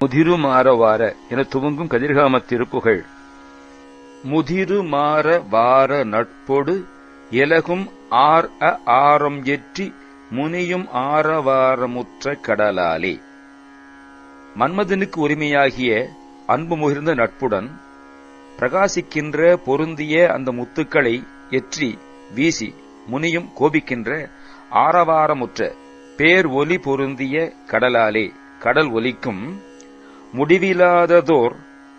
முதிரு மாற வார என துவங்கும் கதிர்காம திருப்புகள். முதிரு மாற வார நட்பொடு எலகும் ஆர் அ ஆரம் எற்றி முனியும் ஆரவாரமுற்ற கடலாலே மன்மதனுக்கு உரிமையாகிய அன்பு முகிர்ந்த நட்புடன் பிரகாசிக்கின்ற பொருந்திய அந்த முத்துக்களை எற்றி வீசி முனியும் கோபிக்கின்ற ஆரவாரமுற்ற பேர் ஒலி பொருந்திய கடலாலே கடல் ஒலிக்கும் முடிவிலாததோர்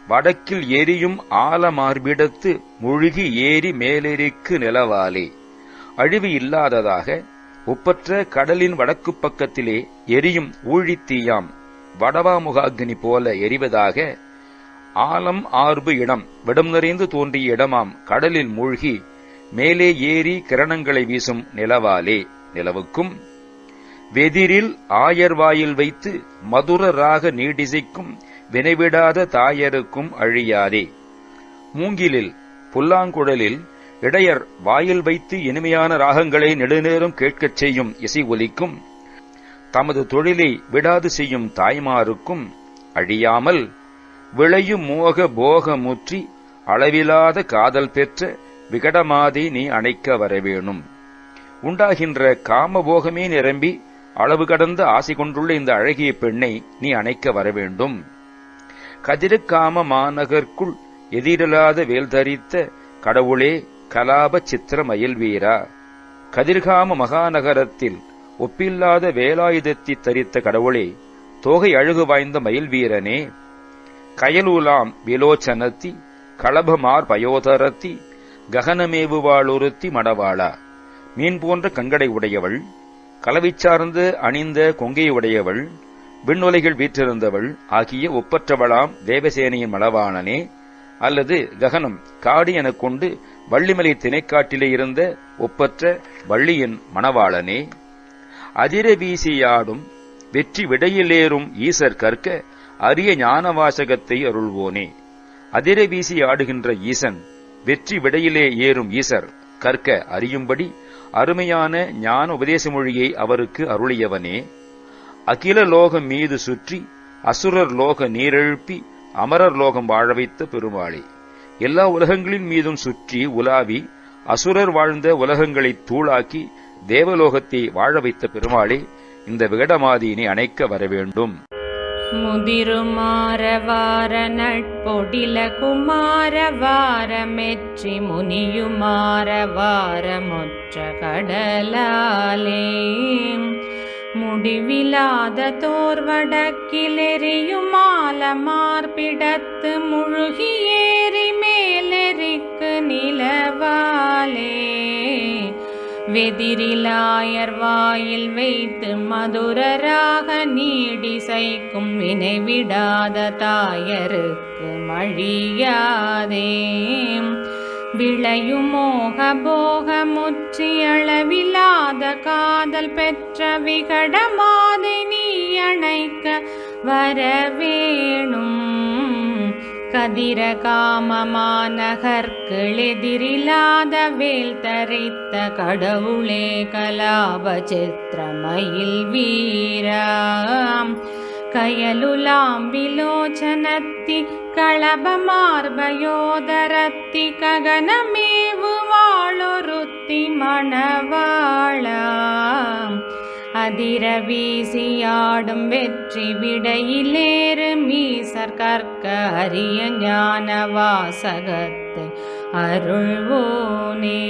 வடக்கில் எரியும் ஆலமார்பிடத்து முழுகி ஏறி மேலெரிக்கு நிலவாலே அழிவு இல்லாததாக ஒப்பற்ற கடலின் வடக்கு பக்கத்திலே எரியும் ஊழித்தீயாம் வடவாமுகாக்னி போல எரிவதாக ஆலம் ஆர்பு இடம் விடம் நிறைந்து தோன்றிய இடமாம். கடலில் மூழ்கி மேலே ஏறி கிரணங்களை வீசும் நிலவாலே நிலவுக்கும். வெதிரில் ஆயர்வாயில் வைத்து மதுர ராக நீடிசைக்கும் வினைவிடாத தாயருக்கும் அழியாதே. மூங்கிலில் புல்லாங்குழலில் இடையர் வாயில் வைத்து இனிமையான ராகங்களை நெடுநேரம் கேட்கச் செய்யும் இசை ஒலிக்கும். தமது தொழிலை விடாது செய்யும் தாய்மாருக்கும் அழியாமல் விளையும் மோக போகமுற்றி அளவிலாத காதல் பெற்ற விகடமாதை நீ அணைக்க வரவேணும். உண்டாகின்ற காமபோகமே நிரம்பி அளவு கடந்த ஆசை கொண்டுள்ள இந்த அழகிய பெண்ணை நீ அணைக்க வரவேண்டும். கதிருக்காம மாநகர்க்குள் எதிரில்லாத வேல் தரித்த கடவுளே கலாப சித்திர மயில் வீரா கதிர்காம மகாநகரத்தில் ஒப்பில்லாத வேலாயுதத்தை தரித்த கடவுளே தோகை அழகு வாய்ந்த மயில் வீரனே கயலூலாம் விலோச்சனத்தி களபமார் பயோதரத்தி ககனமேவுவாளுருத்தி மடவாளா. மீன் போன்ற கங்கடை உடையவள் கலவை சார்ந்து அணிந்த கொங்கை உடையவள் விண்ணுலைகள் வீற்றிருந்தவள் ஆகிய ஒப்பற்றவளாம் தேவசேனையின் மலவாளனே அல்லது ககனம் காடி எனக் கொண்டு வள்ளிமலை திணைக்காட்டிலே இருந்த ஒப்பற்ற வள்ளியின் மணவாளனே. அதிர வீசியாடும் வெற்றி விடையிலேறும் ஈசர் கற்க அரிய ஞானவாசகத்தை அருள்வோனே. அதிர வீசி ஆடுகின்ற ஈசன் வெற்றி விடையிலே ஏறும் ஈசர் கற்க அறியும்படி அருமையான ஞான உபதேச மொழியை அவருக்கு அருளியவனே. அகில லோகம் மீது சுற்றி அசுரர் லோக நீரெழுப்பி அமரர் லோகம் வாழ வைத்த பெருமாளே. எல்லா உலகங்களின் மீதும் சுற்றி உலாவி அசுரர் வாழ்ந்த உலகங்களை தூளாக்கி தேவலோகத்தை வாழ வைத்த பெருமாளே இந்த விகடமாதியினை அணைக்க வர வேண்டும். முதிருமாரவார நட்பொடில குமாரவார மெற்றி முனியுமாரவார மொற்ற கடலாலே. முடிவிலாத தோர்வடக்கிலெறியும் மாலமார்பிடத்து முழுகி ஏறி மேலெறிக்கு நிலவாலே. வெதிரிலாயர் வாயில் வைத்து மதுரராக நீடிசைக்கும் வினைவிடாத தாயருக்கு மழியாதே. விளையுமோக மோக போக முற்றி காதல் பெற்ற விகடமாதினி அணைக்க வரவேணும். கதிரகாமமாநகர்கிளெதிரிலாத வேல் தரித்த கடவுளே கலாப சித்திரமயில் வீராம். கயலுலாம் விலோச்சனத்தி களபமார்பயோதரத்தி ககனமே வாழொருத்தி அதிர வீசியாடும் வெற்றி விடையிலேறு மீசர் கற்க அரிய ஞான வாசகத்தை அருள்வோனே.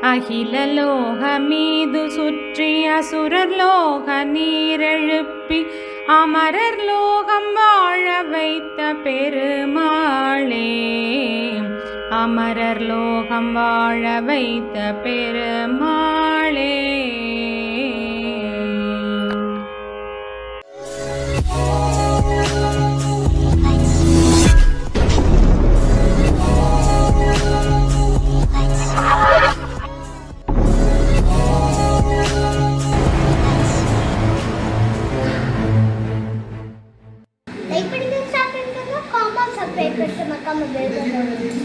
அகில லோக மீது சுற்றி அசுரர் லோக நீரெழுப்பி அமரர் லோகம் வாழ வைத்த பெருமாளே. அமரர் லோகம் வாழ வைத்த பெருமாளே.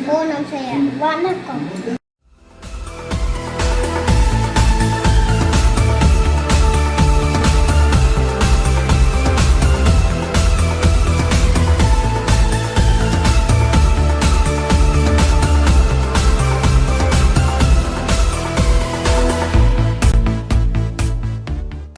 ఓ నమస్కారం వనకం